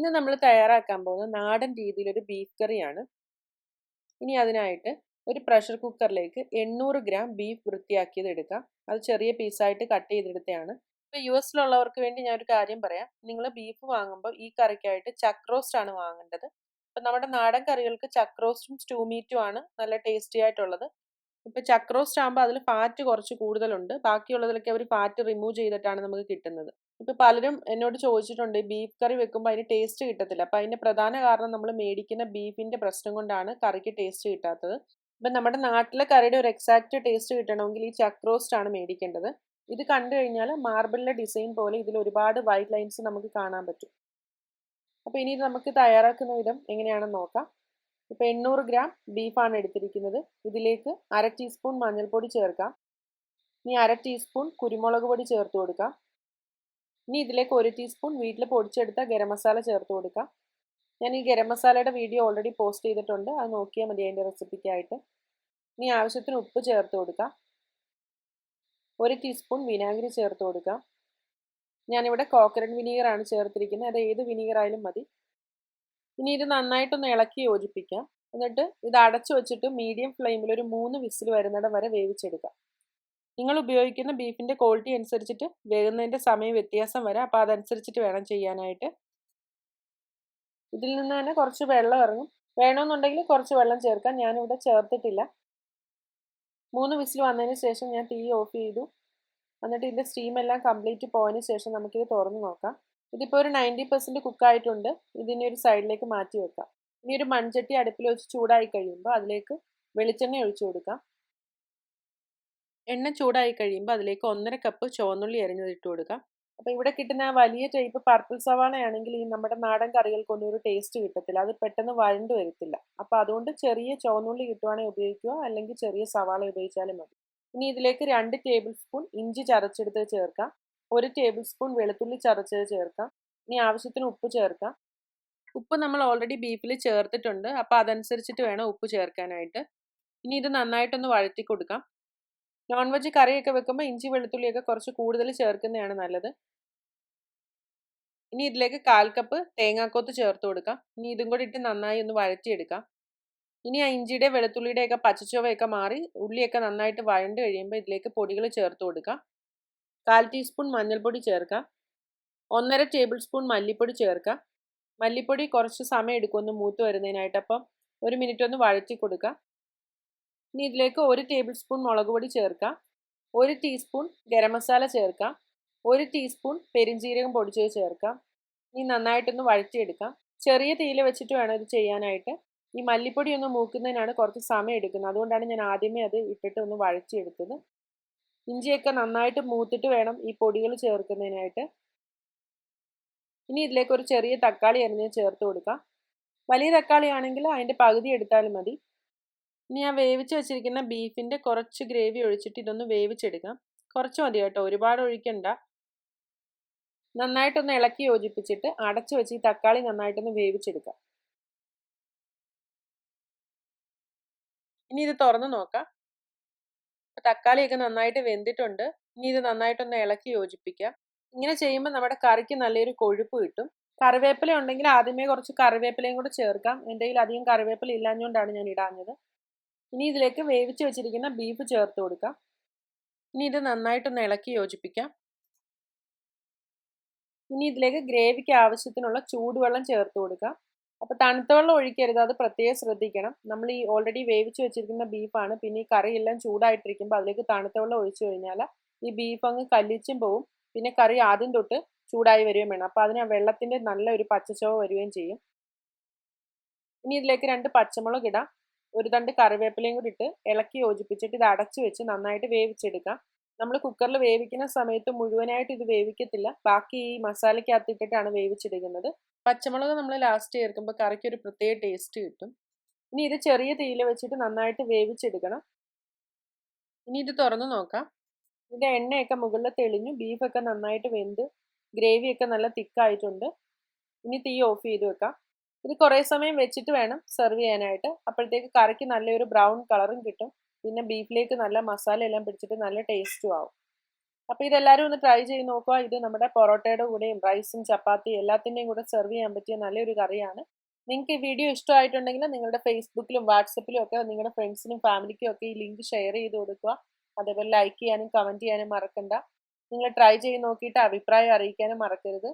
ഇന്ന് നമ്മൾ തയ്യാറാക്കാൻ പോകുന്ന നാടൻ രീതിയിലൊരു ബീഫ് കറിയാണ്. ഇനി അതിനായിട്ട് ഒരു പ്രഷർ കുക്കറിലേക്ക് എണ്ണൂറ് ഗ്രാം ബീഫ് വൃത്തിയാക്കിയത് എടുക്കാം അത് ചെറിയ പീസായിട്ട് കട്ട് ചെയ്തെടുത്തതാണ്. ഇപ്പോൾ യു എസിലുള്ളവർക്ക് വേണ്ടി ഞാൻ ഒരു കാര്യം പറയാം. നിങ്ങൾ ബീഫ് വാങ്ങുമ്പോൾ ഈ കറിക്കായിട്ട് ചക്ക് റോസ്റ്റ് ആണ് വാങ്ങേണ്ടത്. ഇപ്പം നമ്മുടെ നാടൻ കറികൾക്ക് ചക്ക് റോസ്റ്റും സ്റ്റൂ മീറ്റും ആണ് നല്ല ടേസ്റ്റി ആയിട്ടുള്ളത്. ഇപ്പം ചക്ക് റോസ്റ്റ് ആകുമ്പോൾ അതിൽ ഫാറ്റ് കുറച്ച് കൂടുതലുണ്ട്. ബാക്കിയുള്ളതിലൊക്കെ അവർ ഫാറ്റ് റിമൂവ് ചെയ്തിട്ടാണ് നമുക്ക് കിട്ടുന്നത്. ഇപ്പം പലരും എന്നോട് ചോദിച്ചിട്ടുണ്ട് ബീഫ് കറി വെക്കുമ്പോൾ അതിന് ടേസ്റ്റ് കിട്ടത്തില്ല. അപ്പം അതിന്റെ പ്രധാന കാരണം നമ്മൾ മേടിക്കുന്ന ബീഫിന്റെ പ്രശ്നം കൊണ്ടാണ് കറിക്ക് ടേസ്റ്റ് കിട്ടാത്തത്. ഇപ്പം നമ്മുടെ നാട്ടിലെ കറിയുടെ ഒരു എക്സാക്റ്റ് ടേസ്റ്റ് കിട്ടണമെങ്കിൽ ഈ ചക്ക് റോസ്റ്റ് ആണ് മേടിക്കേണ്ടത്. ഇത് കണ്ടു കഴിഞ്ഞാൽ മാർബിളിലെ ഡിസൈൻ പോലെ ഇതിൽ ഒരുപാട് വൈറ്റ് ലൈൻസ് നമുക്ക് കാണാൻ പറ്റും. അപ്പോൾ ഇനി ഇത് നമുക്ക് തയ്യാറാക്കുന്ന വിധം എങ്ങനെയാണെന്ന് നോക്കാം. ഇപ്പോൾ എണ്ണൂറ് ഗ്രാം ബീഫാണ് എടുത്തിരിക്കുന്നത്. ഇതിലേക്ക് അര ടീസ്പൂൺ മഞ്ഞൾപ്പൊടി ചേർക്കാം. ഇനി അര ടീസ്പൂൺ കുരുമുളക് പൊടി ചേർത്ത് കൊടുക്കാം. ഇനി ഇതിലേക്ക് ഒരു ടീസ്പൂൺ വീട്ടിൽ പൊടിച്ചെടുത്ത ഗരം മസാല ചേർത്ത് കൊടുക്കാം. ഞാൻ ഈ ഗരം മസാലയുടെ വീഡിയോ ഓൾറെഡി പോസ്റ്റ് ചെയ്തിട്ടുണ്ട്. അത് നോക്കിയാൽ മതി അതിന്റെ റെസിപ്പിക്കായിട്ട് ഇനി ആവശ്യത്തിന് ഉപ്പ് ചേർത്ത് കൊടുക്കാം. ഒരു ടീസ്പൂൺ വിനാഗിരി ചേർത്ത് കൊടുക്കാം. ഞാനിവിടെ കോക്കനട്ട് വിനീഗറാണ് ചേർത്തിരിക്കുന്നത്. അത് ഏത് വിനീഗറായാലും മതി. ഇനി ഇത് നന്നായിട്ടൊന്ന് ഇളക്കി യോജിപ്പിക്കാം. എന്നിട്ട് ഇത് അടച്ചു വെച്ചിട്ട് മീഡിയം ഫ്ലെയിമിൽ ഒരു മൂന്ന് വിസിൽ വരുന്നിടം വരെ വേവിച്ചെടുക്കാം. നിങ്ങൾ ഉപയോഗിക്കുന്ന ബീഫിന്റെ ക്വാളിറ്റി അനുസരിച്ചിട്ട് വേകുന്നതിന്റെ സമയം വ്യത്യാസം വരാം. അപ്പോൾ അതനുസരിച്ചിട്ട് വേണം ചെയ്യാനായിട്ട്. ഇതിൽ നിന്ന് തന്നെ കുറച്ച് വെള്ളം ഇറങ്ങും. വേണമെന്നുണ്ടെങ്കിൽ കുറച്ച് വെള്ളം ചേർക്കാം. ഞാനിവിടെ ചേർത്തിട്ടില്ല. മൂന്ന് വിസിൽ വന്നതിന് ശേഷം ഞാൻ തീ ഓഫ് ചെയ്തു. എന്നിട്ട് ഇതിന്റെ സ്റ്റീം എല്ലാം കംപ്ലീറ്റ് പോയതിന് ശേഷം നമുക്കിത് തുറന്ന് നോക്കാം. ഇതിപ്പോൾ ഒരു നയന്റി പെർസെന്റ് കുക്കായിട്ടുണ്ട് ഇതിനെ ഒരു സൈഡിലേക്ക് മാറ്റി വെക്കാം. ഇനി ഒരു മൺചട്ടി അടുപ്പിൽ വെച്ച് ചൂടായി കഴിയുമ്പോൾ അതിലേക്ക് വെളിച്ചെണ്ണ ഒഴിച്ചു കൊടുക്കാം. എണ്ണ ചൂടായി കഴിയുമ്പോൾ അതിലേക്ക് ഒന്നര കപ്പ് ചുവന്നുള്ളി അരിഞ്ഞത് ഇട്ട് കൊടുക്കാം. അപ്പോൾ ഇവിടെ കിട്ടുന്ന ആ വലിയ ടൈപ്പ് പർപ്പിൾ സവാളയാണെങ്കിൽ ഈ നമ്മുടെ നാടൻ കറികൾക്കൊന്നും ഒരു ടേസ്റ്റ് കിട്ടത്തില്ല. അത് പെട്ടെന്ന് വഴണ്ട് വരത്തില്ല. അപ്പോൾ അതുകൊണ്ട് ചെറിയ ചുവന്നുള്ളി കിട്ടുവാണെങ്കിൽ ഉപയോഗിക്കുക. അല്ലെങ്കിൽ ചെറിയ സവാള ഉപയോഗിച്ചാലും മതി. ഇനി ഇതിലേക്ക് രണ്ട് ടേബിൾ സ്പൂൺ ഇഞ്ചി ചതച്ചെടുത്ത് ചേർക്കാം. ഒരു ടേബിൾ സ്പൂൺ വെളുത്തുള്ളി ചതച്ചത് ചേർക്കാം. ഇനി ആവശ്യത്തിന് ഉപ്പ് ചേർക്കാം. ഉപ്പ് നമ്മൾ ഓൾറെഡി ബീഫിൽ ചേർത്തിട്ടുണ്ട്. അപ്പോൾ അതനുസരിച്ചിട്ട് വേണം ഉപ്പ് ചേർക്കാനായിട്ട്. ഇനി ഇത് നന്നായിട്ടൊന്ന് വഴറ്റി കൊടുക്കാം. നോൺ വെജ് കറിയൊക്കെ വെക്കുമ്പോൾ ഇഞ്ചി വെളുത്തുള്ളിയൊക്കെ കുറച്ച് കൂടുതൽ ചേർക്കുന്നതാണ് നല്ലത്. ഇനി ഇതിലേക്ക് കാൽ കപ്പ് തേങ്ങാക്കൊത്ത് ചേർത്ത് കൊടുക്കാം. ഇനി ഇതും കൂടി ഇട്ട് നന്നായി ഒന്ന് വഴറ്റിയെടുക്കാം. ഇനി ആ ഇഞ്ചിയുടെ വെളുത്തുള്ളിയുടെയൊക്കെ പച്ചച്ചുവയൊക്കെ മാറി ഉള്ളിയൊക്കെ നന്നായിട്ട് വഴണ്ട് കഴിയുമ്പോൾ ഇതിലേക്ക് പൊടികൾ ചേർത്ത് കൊടുക്കാം. കാൽ ടീസ്പൂൺ മഞ്ഞൾപ്പൊടി ചേർക്കാം. ഒന്നര ടേബിൾ സ്പൂൺ മല്ലിപ്പൊടി ചേർക്കാം. മല്ലിപ്പൊടി കുറച്ച് സമയം എടുക്കും ഒന്ന് മൂത്ത് വരുന്നതിനായിട്ട്. അപ്പം ഒരു മിനിറ്റ് ഒന്ന് വഴറ്റി കൊടുക്കാം. ഇനി ഇതിലേക്ക് ഒരു ടേബിൾ സ്പൂൺ മുളക് പൊടി ചേർക്കാം. ഒരു ടീസ്പൂൺ ഗരം മസാല ചേർക്കാം. ഒരു ടീസ്പൂൺ പെരിഞ്ജീരകം പൊടിച്ചത് ചേർക്കാം. ഇനി നന്നായിട്ടൊന്ന് വഴറ്റിയെടുക്കാം. ചെറിയ തീയിൽ വെച്ചിട്ട് വേണം ഇത് ചെയ്യാനായിട്ട്. ഈ മല്ലിപ്പൊടി ഒന്ന് മൂക്കുന്നതിനാണ് കുറച്ച് സമയം എടുക്കുന്നത്. അതുകൊണ്ടാണ് ഞാൻ ആദ്യമേ അത് ഇട്ടിട്ട് ഒന്ന് വഴറ്റിയെടുത്തത്. ഇഞ്ചിയൊക്കെ നന്നായിട്ട് മൂത്തിട്ട് വേണം ഈ പൊടികൾ ചേർക്കുന്നതിനായിട്ട്. ഇനി ഇതിലേക്ക് ഒരു ചെറിയ തക്കാളി അരിഞ്ഞ് ചേർത്ത് കൊടുക്കാം. വലിയ തക്കാളി ആണെങ്കിൽ അതിന്റെ പകുതി എടുത്താലും മതി. ഇനി ഞാൻ വേവിച്ച് വെച്ചിരിക്കുന്ന ബീഫിന്റെ കുറച്ച് ഗ്രേവി ഒഴിച്ചിട്ട് ഇതൊന്ന് വേവിച്ചെടുക്കാം. കുറച്ച് മതി കേട്ടോ ഒരുപാട് ഒഴിക്കണ്ട. നന്നായിട്ടൊന്ന് ഇളക്കി യോജിപ്പിച്ചിട്ട് അടച്ചു വെച്ച് ഈ തക്കാളി നന്നായിട്ടൊന്ന് വേവിച്ചെടുക്കാം. ഇനി ഇത് തുറന്ന് നോക്കാം. തക്കാളിയൊക്കെ നന്നായിട്ട് വെന്തിട്ടുണ്ട്. ഇനി ഇത് നന്നായിട്ടൊന്ന് ഇളക്കി യോജിപ്പിക്കാം. ഇങ്ങനെ ചെയ്യുമ്പോൾ നമ്മുടെ കറിക്ക് നല്ലൊരു കൊഴുപ്പ് കിട്ടും. കറിവേപ്പില ഉണ്ടെങ്കിൽ ആദ്യമേ കുറച്ച് കറിവേപ്പിലയും കൂടെ ചേർക്കാം. എന്റെ കയ്യിൽ അധികം കറിവേപ്പില ഇല്ലാഞ്ഞുകൊണ്ടാണ് ഞാൻ ഇടാഞ്ഞത്. ഇനി ഇതിലേക്ക് വേവിച്ച് വെച്ചിരിക്കുന്ന ബീഫ് ചേർത്ത് കൊടുക്കാം. ഇനി ഇത് നന്നായിട്ടൊന്ന് ഇളക്കി യോജിപ്പിക്കാം. ഇനി ഇതിലേക്ക് ഗ്രേവിക്ക് ആവശ്യത്തിനുള്ള ചൂടുവെള്ളം ചേർത്ത് കൊടുക്കാം. അപ്പോൾ തണുത്ത വെള്ളം ഒഴിക്കരുത് അത് പ്രത്യേകം ശ്രദ്ധിക്കണം. നമ്മൾ ഈ ഓൾറെഡി വേവിച്ച് വെച്ചിരിക്കുന്ന ബീഫാണ് പിന്നെ ഈ കറിയെല്ലാം ചൂടായിട്ടിരിക്കുമ്പോൾ അതിലേക്ക് തണുത്ത വെള്ളം ഒഴിച്ചു കഴിഞ്ഞാൽ ഈ ബീഫ് അങ്ങ് കല്ലിച്ചും പോവും. പിന്നെ കറി ആദ്യം തൊട്ട് ചൂടായി വരികയും വേണം. അപ്പോൾ അതിന് വെള്ളത്തിന്റെ നല്ലൊരു പച്ചച്ചോവ് വരികയും ചെയ്യും. ഇനി ഇതിലേക്ക് രണ്ട് പച്ചമുളക് ഇടാം. ഒരു തണ്ട് കറിവേപ്പിലയും കൂടി ഇട്ട് ഇളക്കി യോജിപ്പിച്ചിട്ട് ഇത് അടച്ചു വെച്ച് നന്നായിട്ട് വേവിച്ചെടുക്കാം. നമ്മൾ കുക്കറിൽ വേവിക്കുന്ന സമയത്ത് മുഴുവനായിട്ട് ഇത് വേവിക്കത്തില്ല. ബാക്കി ഈ മസാലയ്ക്കകത്ത് ഇട്ടിട്ടാണ് വേവിച്ചെടുക്കുന്നത്. പച്ചമുളക് നമ്മൾ ലാസ്റ്റ് ചേർക്കുമ്പോൾ കറിക്ക് ഒരു പ്രത്യേക ടേസ്റ്റ് കിട്ടും. ഇനി ഇത് ചെറിയ തീയിൽ വെച്ചിട്ട് നന്നായിട്ട് വേവിച്ചെടുക്കണം. ഇനി ഇത് തുറന്നു നോക്കാം. ഇതിന്റെ എണ്ണയൊക്കെ മുകളിൽ തെളിഞ്ഞു. ബീഫൊക്കെ നന്നായിട്ട് വെന്ത് ഗ്രേവിയൊക്കെ നല്ല തിക്കായിട്ടുണ്ട് ഇനി തീ ഓഫ് ചെയ്ത് വെക്കാം. ഇത് കുറേ സമയം വെച്ചിട്ട് വേണം സെർവ് ചെയ്യാനായിട്ട്. അപ്പോഴത്തേക്ക് കറിക്ക് നല്ലൊരു ബ്രൗൺ കളറും കിട്ടും. പിന്നെ ബീഫിലേക്ക് നല്ല മസാല എല്ലാം പിടിച്ചിട്ട് നല്ല ടേസ്റ്റും ആവും. അപ്പോൾ ഇതെല്ലാവരും ഒന്ന് ട്രൈ ചെയ്ത് നോക്കുക. ഇത് നമ്മുടെ പൊറോട്ടയുടെ കൂടെയും റൈസും ചപ്പാത്തി എല്ലാത്തിന്റെയും കൂടെ സെർവ് ചെയ്യാൻ പറ്റിയ നല്ലൊരു കറിയാണ്. നിങ്ങൾക്ക് ഈ വീഡിയോ ഇഷ്ടമായിട്ടുണ്ടെങ്കിൽ നിങ്ങളുടെ ഫേസ്ബുക്കിലും വാട്സപ്പിലും ഒക്കെ നിങ്ങളുടെ ഫ്രണ്ട്സിനും ഫാമിലിക്കും ഒക്കെ ഈ ലിങ്ക് ഷെയർ ചെയ്ത് കൊടുക്കുക. അതേപോലെ ലൈക്ക് ചെയ്യാനും കമന്റ് ചെയ്യാനും മറക്കണ്ട. നിങ്ങൾ ട്രൈ ചെയ്ത് നോക്കിയിട്ട് അഭിപ്രായം അറിയിക്കാനും മറക്കരുത്.